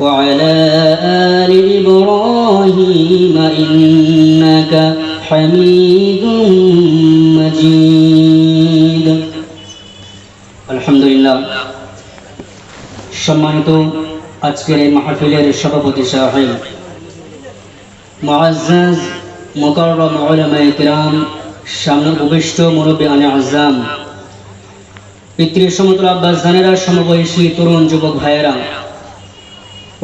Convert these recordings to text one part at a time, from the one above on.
وعلى آل إبراهيم إنك حميد مجيد الحمد لله সম্মানিত আজকের এই মাহফিলের সভাপতি সাহেব মুআজ্জাজ মুকাররম উলামায়ে কিরাম সামনে উপবিষ্ট মুরব্বী আনে আজম পিতৃ সমতুল আব্বাস জানেরা সমবয়সী তরুণ যুবক ভাইয়েরা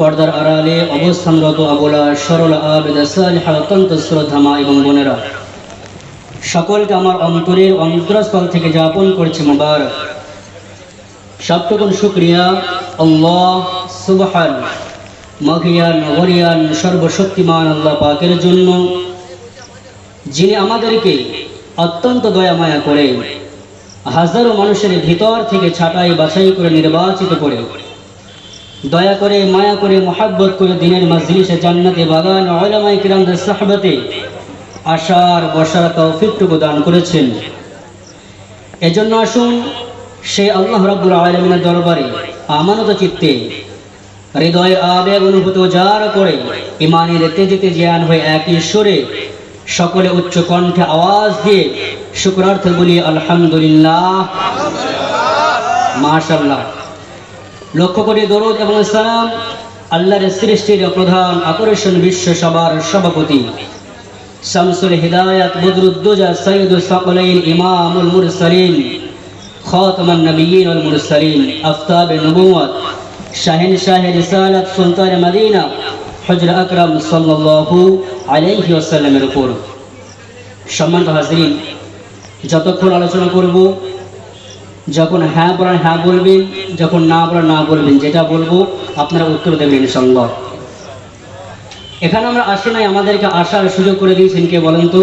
পর্দার আড়ালে অবস্থানরত আবুলা সরল আবেদা সালিহা অত্যন্ত শ্রদ্ধামা এবং বোনেরা। সকলকে আমার অন্তরের অন্তরস্থল থেকে যাপন করছি মুবারক। সবটুকুন শুক্রিয়া। সুবহান। মহিয়ান গরিয়ান সর্বশক্তিমান আল্লাহ পাকের জন্য, যিনি আমাদেরকে অত্যন্ত দয়া মায়া করে হাজারো মানুষের ভিতর থেকে ছাঁটাই বাছাই করে নির্বাচিত করে দয়া করে মায়া করে মোহাব্বত করে দিনের মাজলিসে জান্নাতে বাগান ওলামাই কিরামদের সাহবাতে আশার বসার তৌফিকটুকু দান করেছেন। এজন্য আসুন সেই আল্লাহ রাব্বুল আলমিনের দরবারে আমানত চিত্তে হৃদয়ের আবেগ অনুভূত যার করে ইমানের তেজিতে জ্ঞান হয়ে এক ঈশ্বরে সকলে উচ্চ কণ্ঠে আওয়াজ দিয়ে শুক্রার্থ বলি, আলহামদুলিল্লাহ। মাশাল্লাহ লক্ষ্য করি দরদ এবং সালাম আল্লাহর সৃষ্টির প্রধান আকর্ষণ বিশ্ব সবার সভাপতি। শামসুল হিদায়ত বদরুদ্দোজা সৈয়দ সকলাইন ইমামুল মুরসালিন, খাতমান নবীন মুর সলিম আফতাব নবুয়াত শাহিন শাহ রিসালাত সুলতান মদিনা হজর আকরাম সাল্লাল্লাহু আলাইহি ওয়াসাল্লামের উপর। সম্মানিত হাজিরিন, যতক্ষণ আলোচনা করব যখন হ্যাঁ বলেন হ্যাঁ বলবেন, যখন না বলেন, না বলবেন, যেটা বলব আপনারা উত্তর দেবেন ইনশাল্লাহ এখানে আমরা আসি নাই, আমাদেরকে আসার সুযোগ করে দিয়েছেন কে বলেন তো?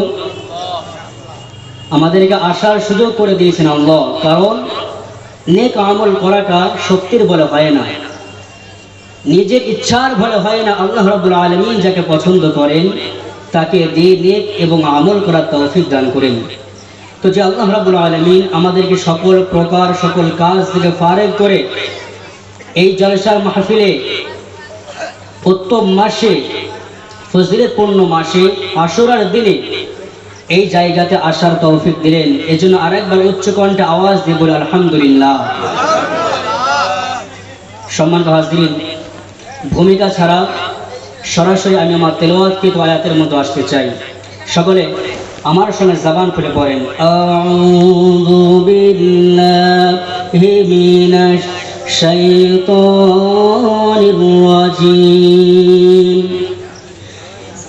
আমাদেরকে আসার সুযোগ করে দিয়েছেন আল্লাহ, কারণ নেক আমল করাটা শক্তির বলে হয় না। নিজের ইচ্ছার বলে হয় না, আল্লাহ রাব্বুল আলামিন যাকে পছন্দ করেন, তাকে দিয়ে নেক এবং আমল করার তৌফিক দান করেন। তো যে আল্লাহ রাব্বুল আলামিন আমাদেরকে সকল প্রকার, সকল কাজ থেকে ফারেক করে এই জলসার মাহফিলে উত্তম মাসে, ফজিলতপূর্ণ মাসে, আশুরার দিনে এই জায়গাতে আসার তৌফিক দিলেন। এজন্য আরেকবার উচ্চ কণ্ঠে আওয়াজ দিয়ে বলে, আলহামদুলিল্লাহ। সম্মানিত হাজরিন, ভূমিকা ছাড়া সরাসরি আমি আমার তেলাওয়াতকৃত আয়াতের মধ্যে আসতে চাই। সকলে আমার সঙ্গে জবান খুলে পড়েন আউযু বিল্লাহি মিনাশ শাইতানির রাজিম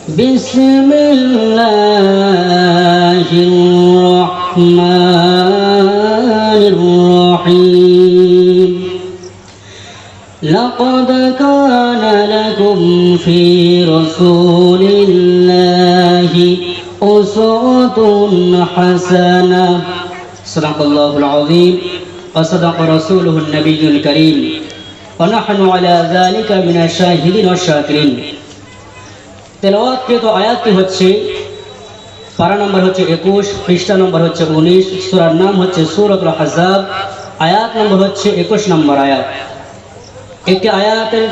بسم الله الرحمن الرحيم لقد كان لكم في رسول الله أسوة حسنة صدق الله العظيم وصدق رسوله النبي الكريم ونحن على ذلك من الشاهدين والشاكرين তেলাওয়াতকৃত আয়াতটি হচ্ছে পারা নম্বর হচ্ছে একুশ পৃষ্ঠা নম্বর হচ্ছে উনিশ সুরার নাম হচ্ছে সুরতুল হাজাব আয়াত নম্বর হচ্ছে একুশ নম্বর আয়াত একটি আয়াতের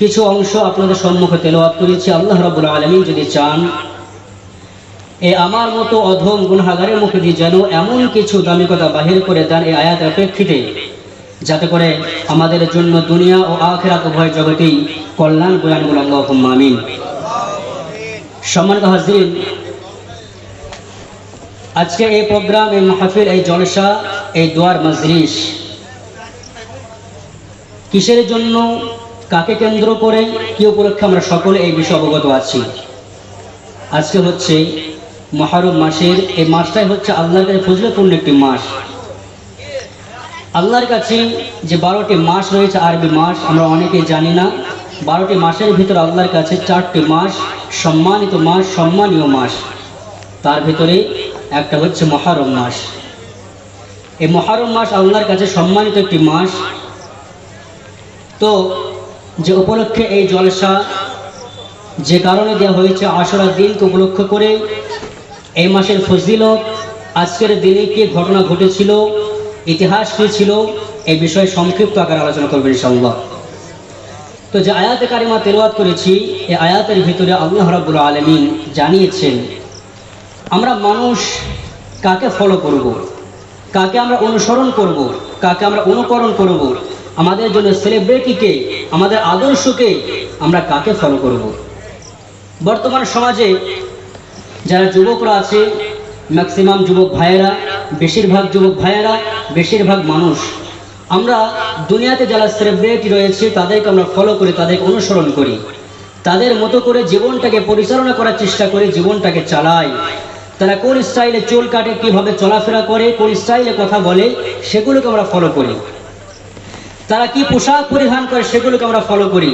কিছু অংশ আপনাদের সম্মুখে তেলাওয়াত করেছি আল্লাহ রাবুল আলমিন যদি চান এ আমার মতো অধম গুণহাগারের মুখে দিয়ে যেন এমন কিছু দামিকতা বাহির করে দেন এই আয়াতের প্রেক্ষিতে। যাতে করে আমাদের জন্য দুনিয়া ও আখেরাত উভয় জগতেই কল্যাণ বয়ানগুলো আমিন। সম্মানিত হাজির আজকে এই প্রোগ্রাম এই মাহফিল, এই জলসা, এই দোয়ার মজলিস কিসের জন্য, কাকে কেন্দ্র করে, কি উপলক্ষে আমরা সকলে এই বিষয়ে অবগত আছি? আজকে হচ্ছে মহারম মাসের এই মাসটাই হচ্ছে আল্লাহর কাছে ফজলপূর্ণ একটি মাস। আল্লাহর কাছে যে বারোটি মাস রয়েছে, আরবি মাস, আমরা অনেকেই জানি না। বারোটি মাসের ভিতরে আল্লাহর কাছে চারটি মাস, সম্মানিত মাস, সম্মানীয় মাস। তার ভিতরে একটা হচ্ছে মহারম মাস। এই মহারম মাস আল্লাহর কাছে সম্মানিত একটি মাস। তো যে উপলক্ষে এই জলসা যে কারণে দেওয়া হয়েছে, আশরা দিনকে উপলক্ষ করে এই মাসের ফজিলত, আজকের দিনে কি ঘটনা ঘটেছিল, ইতিহাস কি ছিল, এই বিষয়ে সংক্ষিপ্ত আকারে আলোচনা করবেন ইনশাআল্লাহ তো যে আয়াতে কারিমা তেলাওয়াত করেছি, এই আয়াতের ভিতরে আল্লাহ রাব্বুল আলামিন জানিয়েছেন, আমরা মানুষ কাকে ফলো করব। কাকে আমরা অনুসরণ করব। কাকে আমরা অনুকরণ করব। আমাদের জন্য সেলিব্রিটিকে আমাদের আদর্শকে আমরা কাকে ফলো করব। বর্তমান সমাজে যারা যুবকরা আছে ম্যাক্সিমাম যুবক ভাইয়েরা, বেশিরভাগ যুবক ভাইয়েরা, বেশিরভাগ মানুষ, আমরা দুনিয়াতে যারা সেলিব্রিটি রয়েছে, তাদেরকে আমরা ফলো করি, তাদেরকে অনুসরণ করি। তাদের মতো করে জীবনটাকে পরিচালনা করার চেষ্টা করে, জীবনটাকে চালাই। তারা কোন স্টাইলে চুল কাটে, কীভাবে চলাফেরা করে, কোন স্টাইলে কথা বলে, সেগুলোকে আমরা ফলো করি। তারা কি পোশাক পরিধান করে, সেগুলোকে আমরা ফলো করি।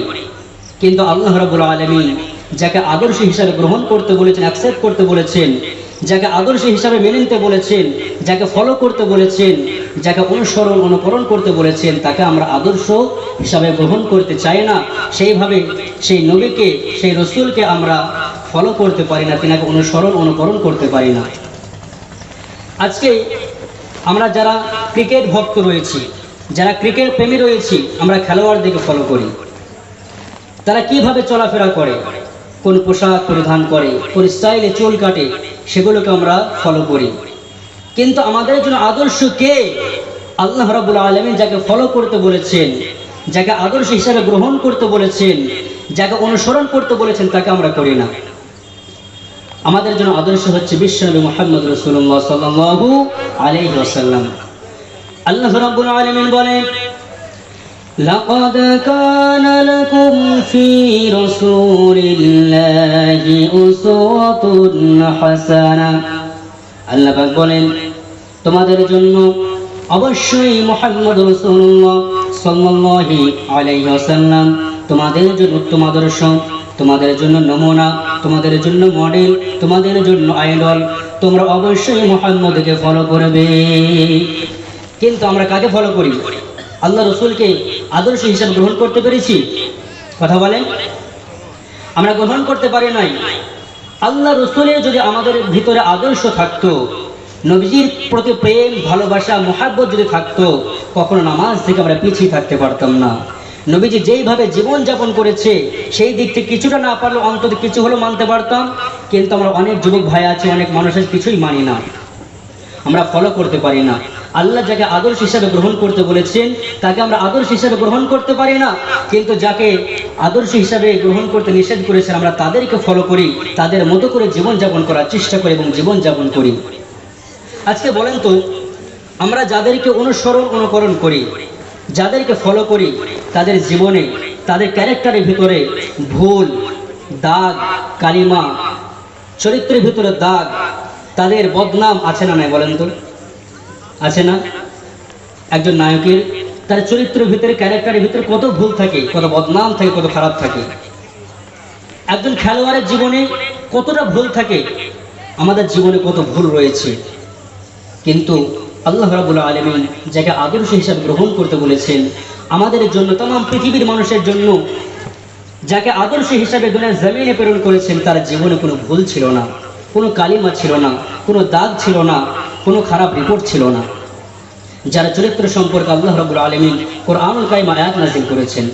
কিন্তু আল্লাহ রাবুল আলমী যাকে আদর্শ হিসাবে গ্রহণ করতে বলেছেন অ্যাকসেপ্ট করতে বলেছেন, যাকে আদর্শ হিসাবে মেনে নিতে বলেছেন, যাকে ফলো করতে বলেছেন, যাকে অনুসরণ, অনুকরণ করতে বলেছেন, তাকে আমরা আদর্শ হিসাবে গ্রহণ করতে চাই না। সেইভাবে সেই নবীকে, সেই রসুলকে আমরা ফলো করতে পারি না, তিনাকে অনুসরণ, অনুকরণ করতে পারি না। আজকে আমরা যারা ক্রিকেট ভক্ত রয়েছি, যারা ক্রিকেট প্রেমী রয়েছি, আমরা খেলোয়াড়দেরকে ফলো করি। তারা কীভাবে চলাফেরা করে? কোন পোশাক পরিধান করে, কোন স্টাইলে চুল কাটে, সেগুলোকে আমরা ফলো করি। কিন্তু আমাদের জন্য আদর্শ কে? আল্লাহ রাবুল আলমিন যাকে ফলো করতে বলেছেন, যাকে আদর্শ হিসাবে গ্রহণ করতে বলেছেন, যাকে অনুসরণ করতে বলেছেন, তাকে আমরা করি না। আমাদের জন্য আদর্শ হচ্ছে বিশ্বনবী মোহাম্মদ রসুল্লাহ সাল্লাহু আলহি আসাল্লাম আল্লাহ রাব্বুল আলামিন বলেন لقد كان لكم في رسول الله أسوة حسنة আল্লাহ পাক বলেন তোমাদের জন্য অবশ্যই মোহাম্মদ রসুল্লাহ সাল্লাল্লাহু আলাইহি ওয়াসাল্লাম তোমাদের জন্য উত্তম আদর্শ তোমাদের জন্য নমুনা তোমাদের জন্য মডেল তোমাদের জন্য আইডল তোমরা অবশ্যই মোহাম্মদকে ফলো করবে কিন্তু আমরা কাকে ফলো করি আল্লাহ রসুলকে আদর্শ হিসাবে গ্রহণ করতে পেরেছি। কথা বলেন? আমরা গ্রহণ করতে পারি নাই। আল্লাহ রসুলের যদি আমাদের ভিতরে আদর্শ থাকতো, নবীজির প্রতি প্রেম, ভালোবাসা, মোহাব্বত যদি থাকতো, কখনো নামাজ থেকে আমরা পিছিয়ে থাকতে পারতাম না। নবীজি যেইভাবে জীবন যাপন করেছে, সেই দিক থেকে কিছুটা না পারলেও অন্তত কিছু হলেও মানতে পারতাম। কিন্তু আমরা অনেক যুবক ভাই আছে, অনেক মানুষের কিছুই মানি না। আমরা ফলো করতে পারি না। আল্লাহ যাকে আদর্শ হিসাবে গ্রহণ করতে বলেছেন, তাকে আমরা আদর্শ হিসাবে গ্রহণ করতে পারি না। কিন্তু যাকে আদর্শ হিসাবে গ্রহণ করতে নিষেধ করেছেন, আমরা তাদেরকে ফলো করি, তাদের মতো করে জীবন যাপন করার চেষ্টা করি এবং জীবন যাপন করি। আজকে বলেন তো, আমরা যাদেরকে অনুসরণ, অনুকরণ করি, যাদেরকে ফলো করি, তাদের জীবনে, তাদের ক্যারেক্টারের ভিতরে ভুল, দাগ, কালিমা, চরিত্রের ভিতরে দাগ, তাদের বদনাম আছে না নাই বলেন তো? আছে না? একজন নায়কের, তার চরিত্রের ভিতরে, ক্যারেক্টারের ভিতরে কত ভুল থাকে, কত বদনাম থাকে, কত খারাপ থাকে। একজন খেলোয়াড়ের জীবনে কতটা ভুল থাকে, আমাদের জীবনে কত ভুল রয়েছে। কিন্তু আল্লাহ রাবুল আলমিন যাকে আদর্শ হিসাবে গ্রহণ করতে বলেছেন, আমাদের জন্য, তাম, পৃথিবীর মানুষের জন্য, যাকে আদর্শ হিসাবে দুনিয়ার জমিনে প্রেরণ করেছেন, তার জীবনে কোনো ভুল ছিল না, কোনো কালিমা ছিল না, কোনো দাগ ছিল না কোনো খারাপ রিপোর্ট ছিল না। যার চরিত্র সম্পর্কে আল্লাহ রব্বুল আলমিন কোরআনুল কারিম আয়াত নাজিল করেছেন।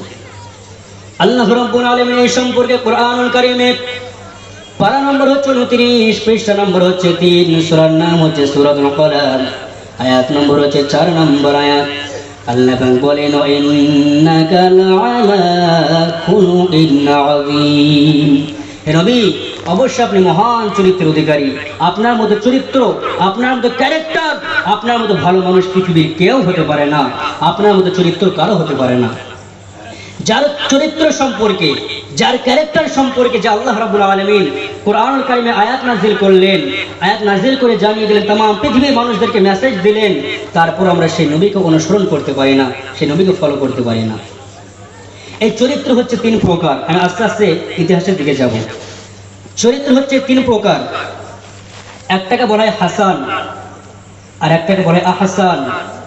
আল্লাহ রব্বুল আলমিন এই সম্পর্কে কোরআনুল কারিমে পারা নম্বর হচ্ছে উনত্রিশ, পৃষ্ঠা নম্বর হচ্ছে তিন, সুরার নাম হচ্ছে সুরাতুল কলাম আয়াত নম্বর হচ্ছে চার নম্বর আয়াত। আল্লাহ বলেন হে নবী অবশ্যই আপনি মহান চরিত্রের অধিকারী। আপনার মতো চরিত্র, আপনার মতো ক্যারেক্টার আপনার মতো ভালো মানুষ পৃথিবীর কেউ হতে পারে না। আপনার মতো চরিত্র কারও হতে পারে না। যার চরিত্র সম্পর্কে, যার ক্যারেক্টার সম্পর্কে যে আল্লাহ রাবুল আলমিন কোরআনুল কারিমে আয়াত নাজিল করলেন, আয়াত নাজিল করে জানিয়ে দিলেন তাম পৃথিবীর মানুষদেরকে মেসেজ দিলেন, তারপর আমরা সেই নবীকে অনুসরণ করতে পারি না, সেই নবীকে ফলো করতে পারি না। এই চরিত্র হচ্ছে তিন প্রকার। আমি আস্তে আস্তে ইতিহাসের দিকে যাব। চরিত্র হচ্ছে তিন প্রকার। একটাকে বলা হয় হাসান, আর একটাকে বলে আহাসান,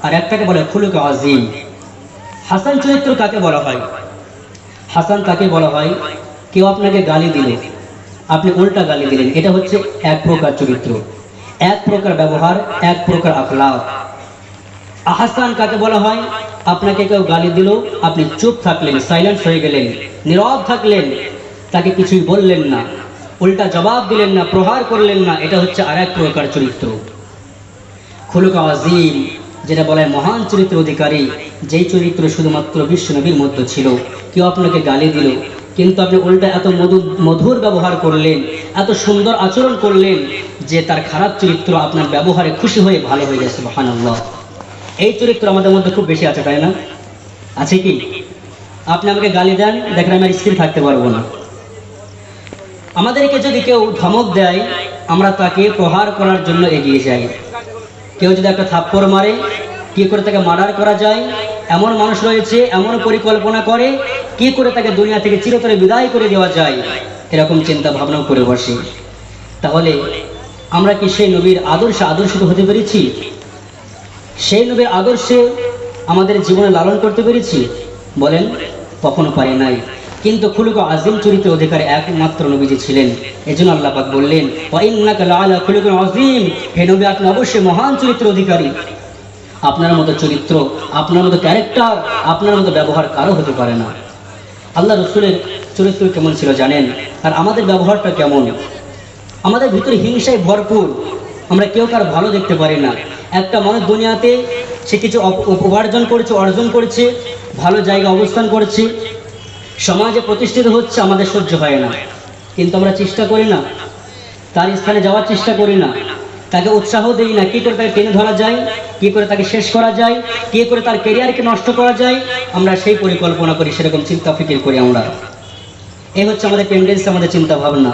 আর একটাকে বলে খুলুক আজিম। হাসান চরিত্র কাকে বলা হয়? হাসান তাকে বলা হয়? কেউ আপনাকে গালি দিলে, আপনি উল্টা গালি দিলেন। এটা হচ্ছে এক প্রকার চরিত্র। এক প্রকার ব্যবহার, এক প্রকার আখলাক। আহাসান কাকে বলা হয়? আপনাকে কেউ গালি দিল, আপনি চুপ থাকলেন সাইলেন্ট হয়ে গেলেন, নীরব থাকলেন, তাকে কিছুই বললেন না। উল্টা জবাব দিলেন না, প্রহার করলেন না, এটা হচ্ছে আর এক প্রকার চরিত্র। খুলুক আজিম যেটা বলা মহান চরিত্র অধিকারী, যেই চরিত্র শুধুমাত্র বিশ্বনবীর মধ্যে ছিল। কেউ আপনাকে গালি দিল, কিন্তু আপনি উল্টা এত মধু, মধুর ব্যবহার করলেন, এত সুন্দর আচরণ করলেন, যে তার খারাপ চরিত্র আপনার ব্যবহারে খুশি হয়ে ভালো হয়ে গেছে মহান এই চরিত্র আমাদের মধ্যে খুব বেশি আছে, তাই না? আছে কি? আপনি আমাকে গালি দেন, দেখেন আমি আর স্থির থাকতে পারব না। আমাদেরকে যদি কেউ ধমক দেয়, আমরা তাকে প্রহার করার জন্য এগিয়ে যাই। কেউ যদি একটা থাপ্পড় মারে, কি করে তাকে মার্ডার করা যায়? এমন মানুষ রয়েছে, এমন পরিকল্পনা করে, কি করে তাকে দুনিয়া থেকে চিরতরে বিদায় করে দেওয়া যায়? এরকম চিন্তা ভাবনাও করে বসে। তাহলে, আমরা কি সেই নবীর আদর্শে আদর্শিত হতে পেরেছি? সেই নবীর আদর্শে আমাদের জীবনে লালন করতে পেরেছি? বলেন, কখনো পারি নাই। কিন্তু খুলুক আজিম চরিত্র অধিকার একমাত্র নবীজি ছিলেন। এজন্য আল্লাহ বললেন আজিম হে নবী, আপনি অবশ্যই মহান চরিত্র অধিকারী। আপনার মতো চরিত্র, আপনার মতো ক্যারেক্টার আপনার মতো ব্যবহার কারও হতে পারে না। আল্লাহ রসুলের চরিত্র কেমন ছিল জানেন? আর আমাদের ব্যবহারটা কেমন? আমাদের ভিতরে হিংসায় ভরপুর। আমরা কেউ কার ভালো দেখতে পারি না। একটা মানুষ দুনিয়াতে সে কিছু উপার্জন করেছে, অর্জন করেছে, ভালো জায়গা অবস্থান করেছে সমাজে প্রতিষ্ঠিত হচ্ছে, আমাদের সহ্য হয় না। কিন্তু আমরা চেষ্টা করি না। তার স্থানে যাওয়ার চেষ্টা করি না। তাকে উৎসাহ দেই না, কি করে তাকে টেনে ধরা যায়, কি করে তাকে শেষ করা যায়, কি করে তার কেরিয়ারকে নষ্ট করা যায়, আমরা সেই পরিকল্পনা করি, সেরকম চিন্তা ফিকির করি আমরা। এই হচ্ছে আমাদের টেন্ডেন্সি আমাদের চিন্তা ভাবনা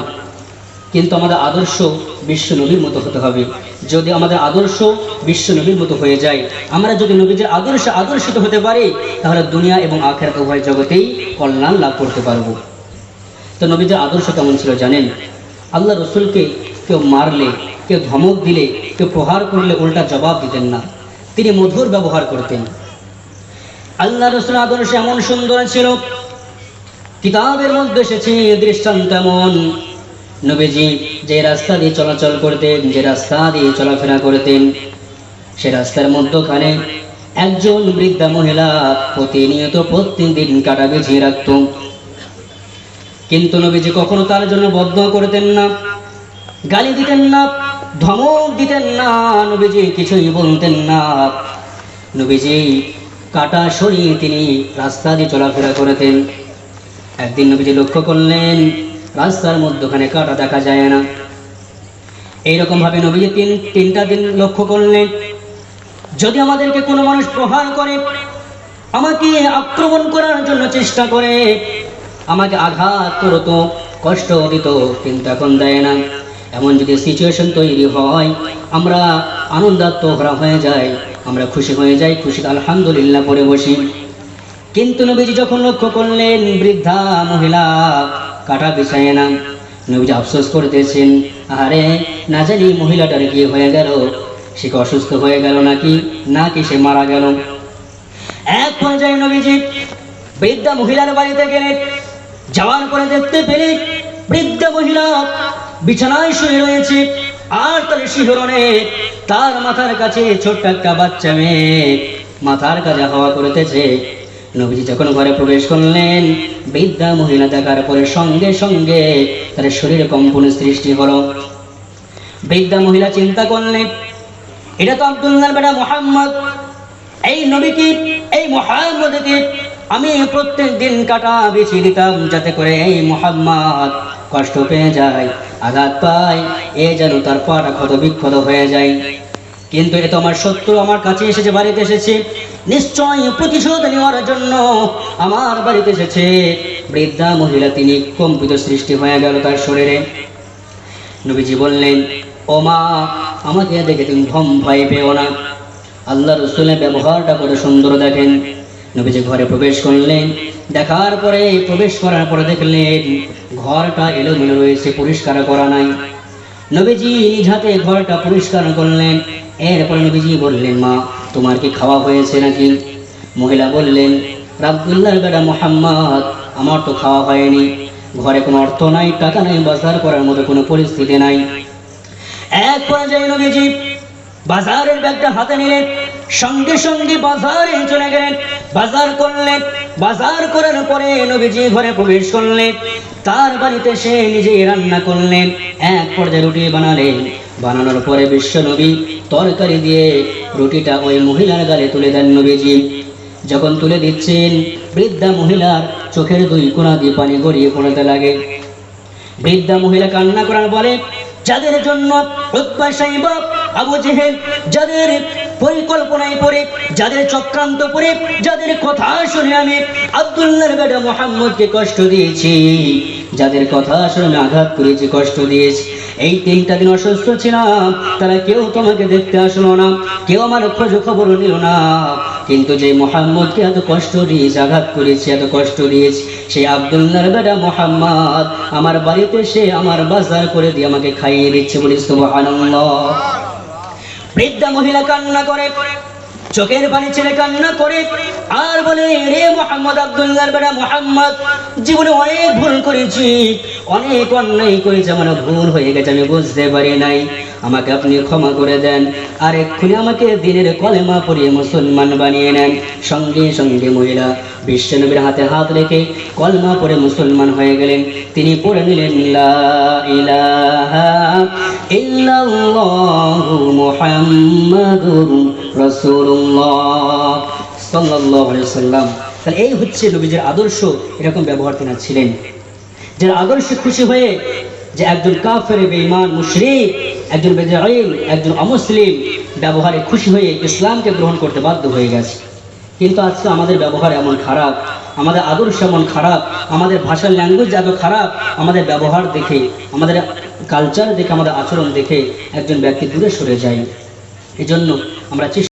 কিন্তু আমাদের আদর্শ বিশ্ব নবীর মতো হতে হবে। যদি আমাদের আদর্শ বিশ্ব নবীর মতো হয়ে যায়, আমরা যদি নবীদের আদর্শ আদর্শিত হতে পারি, তাহলে দুনিয়া এবং আখের উভয় জগতেই কল্যাণ লাভ করতে পারব। তো নবীদের আদর্শ কেমন ছিল জানেন? আল্লাহ রসুলকে কেউ মারলে, কেউ ধমক দিলে, কেউ প্রহার করলে উল্টা জবাব দিতেন না। তিনি মধুর ব্যবহার করতেন। আল্লাহ রসুল আদর্শ এমন সুন্দর ছিল। কিতাবের মধ্যে এসেছে, দৃষ্টান্ত এমন। নবীজি যে রাস্তা দিয়ে চলাচল করতেন, যে রাস্তা দিয়ে চলাফেরা করতেন, সে রাস্তার মধ্যখানে একজন বৃদ্ধা মহিলা প্রতিনিয়ত প্রতিদিন কাটা বেছিয়ে রাখত। কিন্তু নবীজি কখনো তার জন্য বদ্ধ করতেন না, গালি দিতেন না, ধমক দিতেন না, নবীজি কিছুই বলতেন না। নবীজি কাটা সরিয়ে তিনি রাস্তা দিয়ে চলাফেরা করতেন। একদিন নবীজি লক্ষ্য করলেন রাস্তার মধ্যখানে কাটা দেখা যায় না। এইরকম ভাবে নবীজি তিন, তিনটা দিন লক্ষ্য করলেন। যদি আমাদেরকে কোনো মানুষ প্রহার করে, আমাকে আক্রমণ করার জন্য চেষ্টা করে, আমাকে আঘাত করতো, কষ্ট দিত, কিন্তু এখন দেয় না। এমন যদি সিচুয়েশন তৈরি হয়, আমরা আনন্দাত্মকরা হয়ে যাই, আমরা খুশি হয়ে যাই খুশি আলহামদুলিল্লাহ পরে বসি। কিন্তু নবীজি যখন লক্ষ্য করলেন, বৃদ্ধা মহিলা কাটা বিছায় না। নবীজি আফসোস করতেছেন আরে না জানি মহিলাটার কি হয়ে গেল? সে কি অসুস্থ হয়ে গেল নাকি? নাকি সে মারা গেল? এক পর্যায়ে নবীজি বৃদ্ধা মহিলার বাড়িতে গেলেন যাওয়ার পরে দেখতে পেলে বৃদ্ধা মহিলা বিছানায় শুয়ে রয়েছে আর তার শিহরণে তার মাথার কাছে ছোট্ট একটা বাচ্চা মেয়ে মাথার কাছে হাওয়া করতেছে। নবীজি যখন ঘরে প্রবেশ করলেন বৃদ্ধা মহিলা দেখার পরে সঙ্গে সঙ্গে তার শরীরে কম্পনের সৃষ্টি হলো। বৃদ্ধা মহিলা চিন্তা করলেন, এটা তো আব্দুল্লাহ বেটা মোহাম্মদ। এই নবীকে, এই মোহাম্মদকে আমি প্রত্যেক দিন কাটা বিছিয়ে দিতাম যাতে করে এই মোহাম্মদ কষ্ট পেয়ে যায়, আঘাত পায়, এ যেন তার পাটা ক্ষত বিক্ষত হয়ে যায়। কিন্তু এ তো আমার শত্রু, আমার কাছে এসেছে, বাড়িতে এসেছে। নিশ্চয় প্রতিশোধ নেওয়ার জন্য আমার বাড়িতে এসেছে। বৃদ্ধা মহিলা, তিনি কম্পিত সৃষ্টি হয়ে গেল তার শরীরে। নবীজি বললেন, ও মা, আমাকে দেখে তুমি ভম ভয় পেও না। আল্লাহ রসুলের ব্যবহারটা করে সুন্দর দেখেন। নবীজি ঘরে প্রবেশ করলেন। দেখার পরে, প্রবেশ করার পরে দেখলেন, ঘরটা এলোমেলো রয়েছে, পরিষ্কার করা নাই। নবীজি নিজ হাতে ঘরটা পরিষ্কার করলেন। এরপর নবীজি বললেন, মা, তোমার কি খাওয়া হয়েছে নাকি? মহিলা বললেন রাবদুল্লার বেটা মোহাম্মদ, আমার তো খাওয়া হয়নি। ঘরে কোনো অর্থ নাই, টাকা নাই, বাজার করার মতো কোনো পরিস্থিতি নাই। এক পর্যায়ে নবীজি বাজারের ব্যাগটা হাতে নিলেন সঙ্গে সঙ্গে বাজারে চলে গেলেন। বাজার করলেন বাজার করার পরে নবীজি ঘরে প্রবেশ করলেন। তার বাড়িতে সে নিজে রান্না করলেন। এক পর্যায়ে রুটি বানালেন। বানানোর পরে বিশ্ব নবী তরকারি দিয়ে রুটিটা ওই মহিলার গালে তুলে দেন নবীজি। যখন তুলে দিচ্ছেন, বৃদ্ধা মহিলার চোখের দুই কোণা দিয়ে পানি গড়িয়ে পড়তে লাগে। বৃদ্ধা মহিলা কান্না করার বলে, যাদের জন্য আবু জেহেল, যাদের পরিকল্পনায় পড়ে, যাদের চক্রান্ত পড়ে, যাদের কথা শুনে আমি আব্দুল্লাহর বেটা মোহাম্মদকে কষ্ট দিয়েছি, যাদের কথা শুনে আঘাত করেছি, কষ্ট দিয়েছি। এই তিনটা দিন অসুস্থ ছিলাম, তারা কেউ তোমাকে দেখতে আসলো না, কেউ আমার খোঁজ খবর নিল না। কিন্তু যে মোহাম্মদকে এত কষ্ট দিয়েছে, আঘাত করেছে, এত কষ্ট দিয়েছে, সেই আব্দুল্লাহর বেটা মোহাম্মদ আমার বাড়িতে সে আমার বাজার করে দিয়ে আমাকে খাইয়ে দিচ্ছে বলিস তো বৃদ্ধা মহিলা কান্না করে। চোখের পানি ছেড়ে কান্না করে। আর বলে, রে মোহাম্মদ আব্দুল্লাহর বেটা মোহাম্মদ, জীবনে অনেক ভুল করেছি। অনেক অন্যায় করেছি, আমার ভুল হয়ে গেছে, আমি বুঝতে পারি নাই। আমাকে আপনি ক্ষমা করে দেন। আর এক্ষুনি আমাকে দিনের কলেমা পড়িয়ে মুসলমান বানিয়ে নেন। সঙ্গে সঙ্গে মহিলা বিশ্বনবীর হাতে হাত রেখে কলমা পড়ে মুসলমান হয়ে গেলেন। তিনি পড়ে নিলেন ইলাহা ইল্লাল্লাহু মুহাম্মাদুর তাহলে এই হচ্ছে নবীজির আদর্শ, এরকম ব্যবহার তিনি ছিলেন। যারা আদর্শে খুশি হয়ে যে একজন কাফের, বেঈমান, মুশরিক, একজন বেজাইল একজন অমুসলিম ব্যবহারে খুশি হয়ে ইসলামকে গ্রহণ করতে বাধ্য হয়ে গেছে। কিন্তু আজকে আমাদের ব্যবহার এমন খারাপ, আমাদের আদর্শ এমন খারাপ, আমাদের ভাষার ল্যাঙ্গুয়েজ এত খারাপ, আমাদের ব্যবহার দেখে, আমাদের কালচার দেখে, আমাদের আচরণ দেখে একজন ব্যক্তি দূরে সরে যায়। এজন্য আমরা